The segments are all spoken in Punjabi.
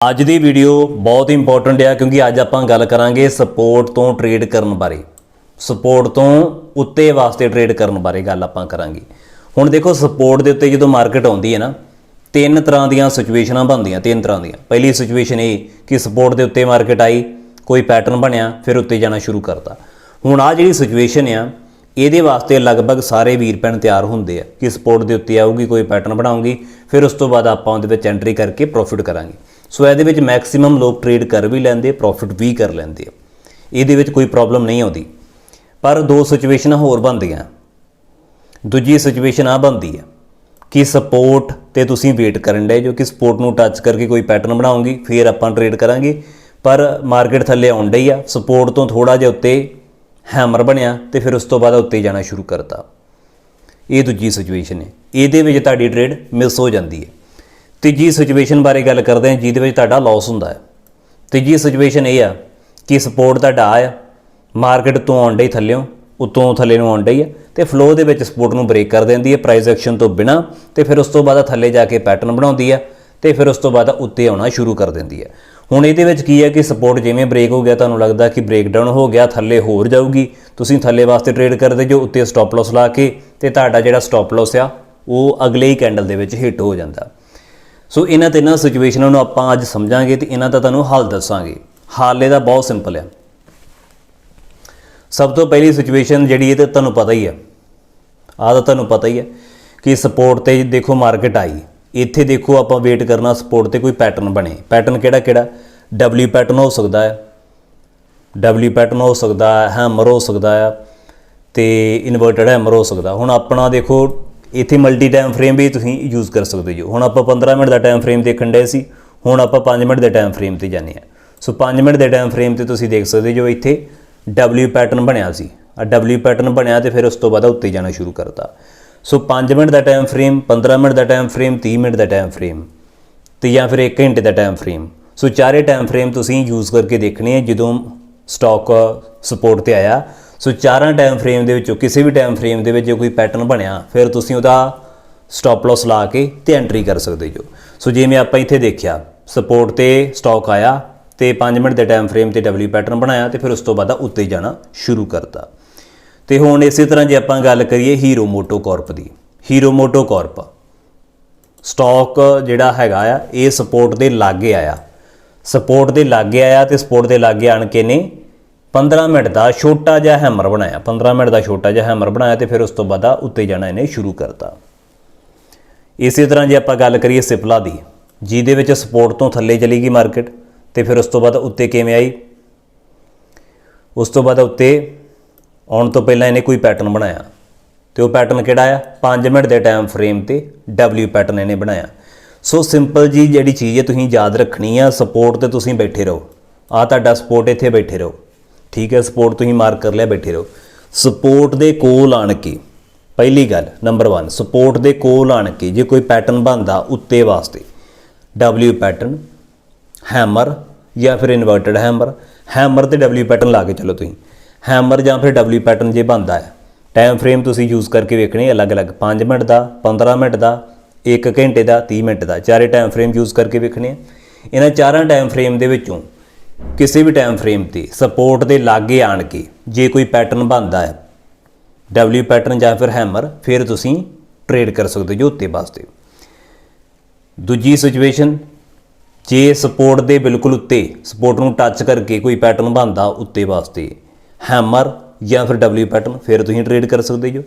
ਅੱਜ ਦੀ ਵੀਡੀਓ ਬਹੁਤ ਇੰਪੋਰਟੈਂਟ ਆ, ਕਿਉਂਕਿ ਅੱਜ ਆਪਾਂ ਗੱਲ ਕਰਾਂਗੇ ਸਪੋਰਟ ਤੋਂ ਟ੍ਰੇਡ ਕਰਨ ਬਾਰੇ। ਸਪੋਰਟ ਤੋਂ ਉੱਤੇ ਵਾਸਤੇ ਟ੍ਰੇਡ ਕਰਨ ਬਾਰੇ ਗੱਲ ਆਪਾਂ ਕਰਾਂਗੇ। ਹੁਣ ਦੇਖੋ ਸਪੋਰਟ ਦੇ ਉੱਤੇ ਜਦੋਂ ਮਾਰਕੀਟ ਆਉਂਦੀ ਹੈ ਨਾ, ਤਿੰਨ ਤਰ੍ਹਾਂ ਦੀਆਂ ਸਿਚੁਏਸ਼ਨਾਂ ਬਣਦੀਆਂ, ਤਿੰਨ ਤਰ੍ਹਾਂ ਦੀਆਂ। ਪਹਿਲੀ ਸਿਚੁਏਸ਼ਨ ਇਹ ਕਿ ਸਪੋਰਟ ਦੇ ਉੱਤੇ ਮਾਰਕੀਟ ਆਈ, ਕੋਈ ਪੈਟਰਨ ਬਣਿਆ, ਫਿਰ ਉੱਤੇ ਜਾਣਾ ਸ਼ੁਰੂ ਕਰਤਾ। ਹੁਣ ਆ ਜਿਹੜੀ ਸਿਚੁਏਸ਼ਨ ਆ, ਇਹਦੇ ਵਾਸਤੇ ਲਗਭਗ ਸਾਰੇ ਵੀਰ ਭੈਣ ਤਿਆਰ ਹੁੰਦੇ ਆ ਕਿ ਸਪੋਰਟ ਦੇ ਉੱਤੇ ਆਊਗੀ, ਕੋਈ ਪੈਟਰਨ ਬਣਾਉਂਗੀ ਫਿਰ ਉਸ ਤੋਂ ਬਾਅਦ ਆਪਾਂ ਉਹਦੇ ਵਿੱਚ ਐਂਟਰੀ ਕਰਕੇ ਪ੍ਰੋਫਿਟ ਕਰਾਂਗੇ। ਸੋ ਇਹਦੇ ਵਿੱਚ ਮੈਕਸਿਮਮ ਲੋਕ ਟ੍ਰੇਡ ਕਰ ਵੀ ਲੈਂਦੇ ਪ੍ਰੋਫਿਟ ਵੀ ਕਰ ਲੈਂਦੇ ਆ। ਇਹਦੇ ਵਿੱਚ ਕੋਈ ਪ੍ਰੋਬਲਮ ਨਹੀਂ ਆਉਂਦੀ। ਪਰ ਦੋ ਸਿਚੁਏਸ਼ਨਾਂ ਹੋਰ ਬਣਦੀਆਂ। ਦੂਜੀ ਸਿਚੁਏਸ਼ਨ ਆ ਬਣਦੀ ਹੈ ਕਿ ਸਪੋਰਟ ਤੇ ਤੁਸੀਂ ਵੇਟ ਕਰਨ ਦੇ ਜੋ ਕਿ ਸਪੋਰਟ ਨੂੰ ਟੱਚ ਕਰਕੇ ਕੋਈ ਪੈਟਰਨ ਬਣਾਉਂਗੀ, ਫਿਰ ਆਪਾਂ ਟ੍ਰੇਡ ਕਰਾਂਗੇ। ਪਰ ਮਾਰਕੀਟ ਥੱਲੇ ਆਉਣ ਡਈ ਆ ਸਪੋਰਟ ਤੋਂ ਥੋੜਾ ਜਿਹਾ ਉੱਤੇ ਹੈਮਰ ਬਣਿਆ ਤੇ ਫਿਰ ਉਸ ਤੋਂ ਬਾਅਦ ਉੱਤੇ ਜਾਣਾ ਸ਼ੁਰੂ ਕਰਤਾ। ਇਹ ਦੂਜੀ ਸਿਚੁਏਸ਼ਨ ਹੈ ਇਹਦੇ ਵਿੱਚ ਤੁਹਾਡੀ ਟ੍ਰੇਡ ਮਿਸ ਹੋ ਜਾਂਦੀ ਹੈ ਤੀਜੀ ਸਿਚੁਏਸ਼ਨ ਬਾਰੇ ਗੱਲ ਕਰਦੇ ਹਾਂ, ਜਿਹਦੇ ਵਿੱਚ ਤੁਹਾਡਾ ਲਾਸ ਹੁੰਦਾ ਹੈ। ਤੀਜੀ ਸਿਚੁਏਸ਼ਨ ਇਹ ਆ ਕਿ ਸਪੋਰਟ ਤੁਹਾਡਾ ਆ ਮਾਰਕੀਟ ਤੋਂ ਆਉਣ ਡਈ ਥੱਲਿਓਂ, ਉਤੋਂ ਥੱਲੇ ਨੂੰ ਆਉਣ ਡਈ ਆ ਤੇ ਫਲੋ ਦੇ ਵਿੱਚ ਸਪੋਰਟ ਨੂੰ ਬ੍ਰੇਕ ਕਰ ਦਿੰਦੀ ਹੈ ਪ੍ਰਾਈਸ ਐਕਸ਼ਨ ਤੋਂ ਬਿਨਾ ਤੇ ਫਿਰ ਉਸ ਤੋਂ ਬਾਅਦ ਥੱਲੇ ਜਾ ਕੇ ਪੈਟਰਨ ਬਣਾਉਂਦੀ ਆ ਤੇ ਫਿਰ ਉਸ ਤੋਂ ਬਾਅਦ ਉੱਤੇ ਆਉਣਾ ਸ਼ੁਰੂ ਕਰ ਦਿੰਦੀ ਹੈ। ਹੁਣ ਇਹਦੇ ਵਿੱਚ ਕੀ ਹੈ ਕਿ ਸਪੋਰਟ ਜਿਵੇਂ ਬ੍ਰੇਕ ਹੋ ਗਿਆ, ਤੁਹਾਨੂੰ ਲੱਗਦਾ ਕਿ ਬ੍ਰੇਕਡਾਊਨ ਹੋ ਗਿਆ, ਥੱਲੇ ਹੋਰ ਜਾਊਗੀ, ਤੁਸੀਂ ਥੱਲੇ ਵਾਸਤੇ ਟ੍ਰੇਡ ਕਰਦੇ ਜੋ ਉੱਤੇ ਸਟਾਪ ਲਾਸ ਲਾ ਕੇ ਤੇ ਤੁਹਾਡਾ ਜਿਹੜਾ ਸਟਾਪ ਲਾਸ ਆ, ਉਹ ਅਗਲੇ ਹੀ ਕੈਂਡਲ ਦੇ ਵਿੱਚ ਹਿੱਟ ਹੋ ਜਾਂਦਾ। ਸੋ ਇਹਨਾਂ ਤਿੰਨਾਂ ਸਿਚੁਏਸ਼ਨਾਂ ਨੂੰ ਆਪਾਂ ਅੱਜ ਸਮਝਾਂਗੇ ਤੇ ਇਹਨਾਂ ਦਾ ਤੁਹਾਨੂੰ ਹੱਲ ਦੱਸਾਂਗੇ। ਹੱਲ ਇਹਦਾ ਬਹੁਤ ਸਿੰਪਲ ਹੈ ਸਭ ਤੋਂ ਪਹਿਲੀ ਸਿਚੁਏਸ਼ਨ ਜਿਹੜੀ ਇਹ ਤੇ ਤੁਹਾਨੂੰ ਪਤਾ ਹੀ ਹੈ ਆਹ ਤਾਂ ਤੁਹਾਨੂੰ ਪਤਾ ਹੀ ਹੈ ਕਿ ਸਪੋਰਟ ਤੇ ਦੇਖੋ ਮਾਰਕੀਟ ਆਈ। ਇੱਥੇ ਦੇਖੋ ਆਪਾਂ ਵੇਟ ਕਰਨਾ ਸਪੋਰਟ ਤੇ ਕੋਈ ਪੈਟਰਨ ਬਣੇ। ਪੈਟਰਨ ਕਿਹੜਾ ਕਿਹੜਾ? W ਪੈਟਰਨ ਹੋ ਸਕਦਾ ਹੈ W ਪੈਟਰਨ ਹੋ ਸਕਦਾ ਹੈ ਹੈਮਰ ਹੋ ਸਕਦਾ ਹੈ ਤੇ ਇਨਵਰਟਡ ਹੈਮਰ ਹੋ ਸਕਦਾ। ਹੁਣ ਆਪਣਾ ਦੇਖੋ ਇੱਥੇ ਮਲਟੀ ਟਾਈਮ ਫਰੇਮ ਵੀ ਤੁਸੀਂ ਯੂਜ਼ ਕਰ ਸਕਦੇ ਹੋ। ਹੁਣ ਆਪਾਂ 15 ਮਿੰਟ ਦਾ ਟਾਈਮ ਫਰੇਮ ਦੇਖਣ ਡਏ ਸੀ, ਹੁਣ ਆਪਾਂ 5 ਮਿੰਟ ਦੇ ਟਾਈਮ ਫਰੇਮ ਤੇ ਜਾਂਦੇ ਆ ਸੋ 5 ਮਿੰਟ ਦੇ ਟਾਈਮ ਫਰੇਮ ਤੇ ਤੁਸੀਂ ਦੇਖ ਸਕਦੇ ਜੋ ਇੱਥੇ W ਪੈਟਰਨ ਬਣਿਆ ਸੀ। ਆ W ਪੈਟਰਨ ਬਣਿਆ ਤੇ ਫਿਰ ਉਸ ਤੋਂ ਬਾਅਦ ਉੱਤੇ ਜਾਣਾ ਸ਼ੁਰੂ ਕਰਤਾ। ਸੋ 5 ਮਿੰਟ ਦਾ ਟਾਈਮ ਫਰੇਮ 15 ਮਿੰਟ ਦਾ ਟਾਈਮ ਫਰੇਮ 30 ਮਿੰਟ ਦਾ ਟਾਈਮ ਫਰੇਮ ਤੇ ਜਾਂ ਫਿਰ 1 ਘੰਟੇ ਦਾ ਟਾਈਮ ਫਰੇਮ ਸੋ ਚਾਰੇ ਟਾਈਮ ਫਰੇਮ ਤੁਸੀਂ ਯੂਜ਼ ਕਰਕੇ ਦੇਖਣੇ ਆ ਜਦੋਂ ਸਟਾਕ ਸਪੋਰਟ ਤੇ ਆਇਆ। ਸੋ ਚਾਰਾਂ ਟਾਈਮ ਫਰੇਮ ਦੇ ਵਿੱਚੋਂ ਕਿਸੇ ਵੀ ਟਾਈਮ ਫਰੇਮ ਦੇ ਵਿੱਚ ਜੇ ਕੋਈ ਪੈਟਰਨ ਬਣਿਆ, ਫਿਰ ਤੁਸੀਂ ਉਹਦਾ ਸਟਾਪ ਲਾਸ ਲਾ ਕੇ ਤੇ ਐਂਟਰੀ ਕਰ ਸਕਦੇ ਹੋ ਸੋ ਜਿਵੇਂ ਆਪਾਂ ਇੱਥੇ ਦੇਖਿਆ ਸਪੋਰਟ ਤੇ ਸਟਾਕ ਆਇਆ ਤੇ 5 ਮਿੰਟ ਦੇ ਟਾਈਮ ਫਰੇਮ ਤੇ W ਪੈਟਰਨ ਬਣਾਇਆ ਤੇ ਫਿਰ ਉਸ ਤੋਂ ਬਾਅਦ ਉੱਤੇ ਜਾਣਾ ਸ਼ੁਰੂ ਕਰਤਾ। ਤੇ ਹੁਣ ਇਸੇ ਤਰ੍ਹਾਂ ਜੇ ਆਪਾਂ ਗੱਲ ਕਰੀਏ ਹੀਰੋ ਮੋਟੋ ਕਾਰਪ ਦੀ। ਹੀਰੋ ਮੋਟੋ ਕਾਰਪ ਸਟਾਕ ਜਿਹੜਾ ਹੈਗਾ ਆ, ਇਹ ਸਪੋਰਟ ਦੇ ਲਾਗੇ ਆਇਆ। ਸਪੋਰਟ ਦੇ ਲਾਗੇ ਆਇਆ ਤੇ ਸਪੋਰਟ ਦੇ ਲਾਗੇ ਆਣ ਕੇ ਨੇ 15 ਮਿੰਟ ਦਾ ਛੋਟਾ ਜਿਹਾ ਹੈਮਰ ਬਣਾਇਆ। 15 ਮਿੰਟ ਦਾ ਛੋਟਾ ਜਿਹਾ ਹੈਮਰ ਬਣਾਇਆ ਤੇ ਫਿਰ ਉਸ ਤੋਂ ਬਾਅਦ ਉੱਤੇ ਜਾਣਾ ਇਹਨੇ ਸ਼ੁਰੂ ਕਰਤਾ। ਇਸੇ ਤਰ੍ਹਾਂ ਜੇ ਆਪਾਂ ਗੱਲ ਕਰੀਏ ਸਿਪਲਾ ਦੀ, ਜਿਹਦੇ ਵਿੱਚ ਸਪੋਰਟ ਤੋਂ ਥੱਲੇ ਚਲੀ ਗਈ ਮਾਰਕੀਟ ਤੇ ਫਿਰ ਉਸ ਤੋਂ ਬਾਅਦ ਉੱਤੇ ਕਿਵੇਂ ਆਈ? ਉਸ ਤੋਂ ਬਾਅਦ ਉੱਤੇ ਆਉਣ ਤੋਂ ਪਹਿਲਾਂ ਇਹਨੇ ਕੋਈ ਪੈਟਰਨ ਬਣਾਇਆ ਤੇ ਉਹ ਪੈਟਰਨ ਕਿਹੜਾ ਆ 5 ਮਿੰਟ ਦੇ ਟਾਈਮ ਫਰੇਮ ਤੇ W ਪੈਟਰਨ ਇਹਨੇ ਬਣਾਇਆ। ਸੋ ਸਿੰਪਲ ਜੀ ਜਿਹੜੀ ਚੀਜ਼ ਹੈ ਤੁਸੀਂ ਯਾਦ ਰੱਖਣੀ ਆ, ਸਪੋਰਟ ਤੇ ਤੁਸੀਂ ਬੈਠੇ ਰਹੋ। ਆ ਤੁਹਾਡਾ ਸਪੋਰਟ ਇੱਥੇ ਬੈਠੇ ਰਹੋ। ਠੀਕ ਹੈ ਸਪੋਰਟ ਤੁਸੀਂ ਮਾਰਕ ਕਰ ਲਿਆ, ਬੈਠੇ ਰਹੋ। ਸਪੋਰਟ ਦੇ ਕੋਲ ਆਣ ਕੇ, ਪਹਿਲੀ ਗੱਲ ਨੰਬਰ 1 ਸਪੋਰਟ ਦੇ ਕੋਲ ਆਣ ਕੇ ਜੇ ਕੋਈ ਪੈਟਰਨ ਬਣਦਾ ਉੱਤੇ ਵਾਸਤੇ, W ਪੈਟਰਨ ਹੈਮਰ ਜਾਂ ਫਿਰ ਇਨਵਰਟਡ ਹੈਮਰ ਹੈਮਰ ਤੇ W ਪੈਟਰਨ ਲਾ ਕੇ ਚਲੋ ਤੁਸੀਂ। ਹੈਮਰ ਜਾਂ ਫਿਰ W ਪੈਟਰਨ ਜੇ ਬਣਦਾ ਹੈ ਟਾਈਮ ਫਰੇਮ ਤੁਸੀਂ ਯੂਜ਼ ਕਰਕੇ ਵੇਖਣੇ, ਅਲੱਗ-ਅਲੱਗ 5 ਮਿੰਟ ਦਾ 15 ਮਿੰਟ ਦਾ 1 ਘੰਟੇ ਦਾ 30 ਮਿੰਟ ਦਾ, ਚਾਰੇ ਟਾਈਮ ਫਰੇਮ ਯੂਜ਼ ਕਰਕੇ ਵੇਖਣੇ ਆ। ਇਹਨਾਂ ਚਾਰਾਂ ਟਾਈਮ ਫਰੇਮ ਦੇ ਵਿੱਚੋਂ ਕਿਸੇ ਵੀ ਟਾਈਮ ਫਰੇਮ ਤੇ ਸਪੋਰਟ ਦੇ ਲਾਗੇ ਆਣ ਕੇ ਜੇ ਕੋਈ ਪੈਟਰਨ ਬਣਦਾ ਹੈ, W ਪੈਟਰਨ ਜਾਂ ਫਿਰ ਹੈਮਰ ਫਿਰ ਤੁਸੀਂ ਟ੍ਰੇਡ ਕਰ ਸਕਦੇ ਜੋ ਉੱਤੇ ਵਾਸਤੇ। ਦੂਜੀ ਸਿਚੁਏਸ਼ਨ ਜੇ ਸਪੋਰਟ ਦੇ ਬਿਲਕੁਲ ਉੱਤੇ ਸਪੋਰਟ ਨੂੰ ਟੱਚ ਕਰਕੇ ਕੋਈ ਪੈਟਰਨ ਬਣਦਾ ਉੱਤੇ ਵਾਸਤੇ ਹੈਮਰ ਜਾਂ ਫਿਰ W ਪੈਟਰਨ ਫਿਰ ਤੁਸੀਂ ਟ੍ਰੇਡ ਕਰ ਸਕਦੇ ਜੋ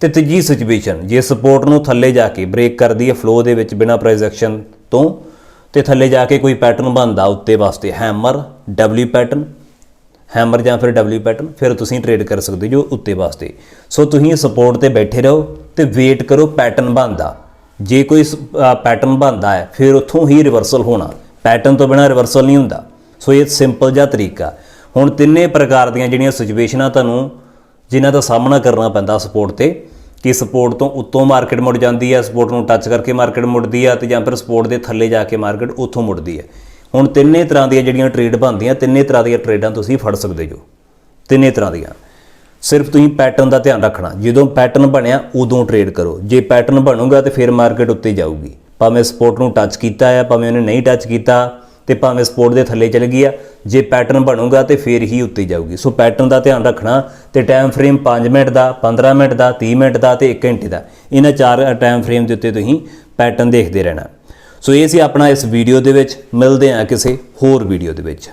ਤੇ ਤੀਜੀ ਸਿਚੁਏਸ਼ਨ ਜੇ ਸਪੋਰਟ ਨੂੰ ਥੱਲੇ ਜਾ ਕੇ ਬ੍ਰੇਕ ਕਰਦੀ ਹੈ ਫਲੋ ਦੇ ਵਿੱਚ ਬਿਨਾ ਪ੍ਰਾਈਸ ਐਕਸ਼ਨ ਤੋਂ ਤੇ ਥੱਲੇ ਜਾ ਕੇ ਕੋਈ ਪੈਟਰਨ ਬਣਦਾ ਉੱਤੇ ਵਾਸਤੇ ਹੈਮਰ W ਪੈਟਰਨ ਹੈਮਰ ਜਾਂ ਫਿਰ W ਪੈਟਰਨ ਫਿਰ ਤੁਸੀਂ ਟ੍ਰੇਡ ਕਰ ਸਕਦੇ ਜੋ ਉੱਤੇ ਵਾਸਤੇ। ਸੋ ਤੁਸੀਂ ਸਪੋਰਟ ਤੇ ਬੈਠੇ ਰਹੋ ਤੇ ਵੇਟ ਕਰੋ ਪੈਟਰਨ ਬਣਦਾ। ਜੇ ਕੋਈ ਪੈਟਰਨ ਬਣਦਾ ਹੈ, ਫਿਰ ਉੱਥੋਂ ਹੀ ਰਿਵਰਸਲ ਹੋਣਾ। ਪੈਟਰਨ ਤੋਂ ਬਿਨਾ ਰਿਵਰਸਲ ਨਹੀਂ ਹੁੰਦਾ। ਸੋ ਇਹ ਸਿੰਪਲ ਜਿਹਾ ਤਰੀਕਾ। ਹੁਣ ਤਿੰਨੇ ਪ੍ਰਕਾਰ ਦੀਆਂ ਜਿਹੜੀਆਂ ਸਿਚੁਏਸ਼ਨਾਂ ਤੁਹਾਨੂੰ, ਜਿਨ੍ਹਾਂ ਦਾ ਸਾਹਮਣਾ ਕਰਨਾ ਪੈਂਦਾ ਸਪੋਰਟ ਤੇ ਕਿ ਸਪੋਰਟ ਤੋਂ ਉੱਤੋਂ ਮਾਰਕੀਟ ਮੁੜ ਜਾਂਦੀ ਹੈ, ਸਪੋਰਟ ਨੂੰ ਟੱਚ ਕਰਕੇ ਮਾਰਕੀਟ ਮੁੜਦੀ ਹੈ ਤੇ ਜਾਂ ਫਿਰ ਸਪੋਰਟ ਦੇ ਥੱਲੇ ਜਾ ਕੇ ਮਾਰਕੀਟ ਉੱਥੋਂ ਮੁੜਦੀ ਹੈ। ਹੁਣ ਤਿੰਨੇ ਤਰ੍ਹਾਂ ਦੀਆਂ ਜਿਹੜੀਆਂ ਟ੍ਰੇਡ ਬਣਦੀਆਂ, ਤਿੰਨੇ ਤਰ੍ਹਾਂ ਦੀਆਂ ਟ੍ਰੇਡਾਂ ਤੁਸੀਂ ਫੜ ਸਕਦੇ ਹੋ ਤਿੰਨੇ ਤਰ੍ਹਾਂ ਦੀਆਂ। ਸਿਰਫ ਤੁਸੀਂ ਪੈਟਰਨ ਦਾ ਧਿਆਨ ਰੱਖਣਾ। ਜਦੋਂ ਪੈਟਰਨ ਬਣਿਆ, ਉਦੋਂ ਟ੍ਰੇਡ ਕਰੋ। ਜੇ ਪੈਟਰਨ ਬਣੂਗਾ ਤੇ ਫਿਰ ਮਾਰਕੀਟ ਉੱਤੇ ਜਾਊਗੀ। ਭਾਵੇਂ ਸਪੋਰਟ ਨੂੰ ਟੱਚ ਕੀਤਾ ਹੈ ਭਾਵੇਂ ਉਹਨੇ ਨਹੀਂ ਟੱਚ ਕੀਤਾ ਤੇ ਭਾਵੇਂ ਸਪੋਰਟ ਦੇ ਥੱਲੇ ਚਲ ਗਈ ਆ, ਜੇ ਪੈਟਰਨ ਬਣੂਗਾ ਤੇ ਫੇਰ ਹੀ ਉੱਤੇ ਜਾਊਗੀ। ਸੋ ਪੈਟਰਨ ਦਾ ਧਿਆਨ ਰੱਖਣਾ ਤੇ ਟਾਈਮ ਫਰੇਮ 5 ਮਿੰਟ ਦਾ 15 ਮਿੰਟ ਦਾ 30 ਮਿੰਟ ਦਾ ਤੇ 1 ਘੰਟੇ ਦਾ। ਇਹਨਾਂ ਚਾਰ ਟਾਈਮ ਫਰੇਮ ਦੇ ਉੱਤੇ ਤੁਸੀਂ ਪੈਟਰਨ ਦੇਖਦੇ ਰਹਿਣਾ। ਸੋ ਇਹ ਸੀ ਆਪਣਾ ਇਸ ਵੀਡੀਓ ਦੇ ਵਿੱਚ। ਮਿਲਦੇ ਹਾਂ ਕਿਸੇ ਹੋਰ ਵੀਡੀਓ ਦੇ ਵਿੱਚ।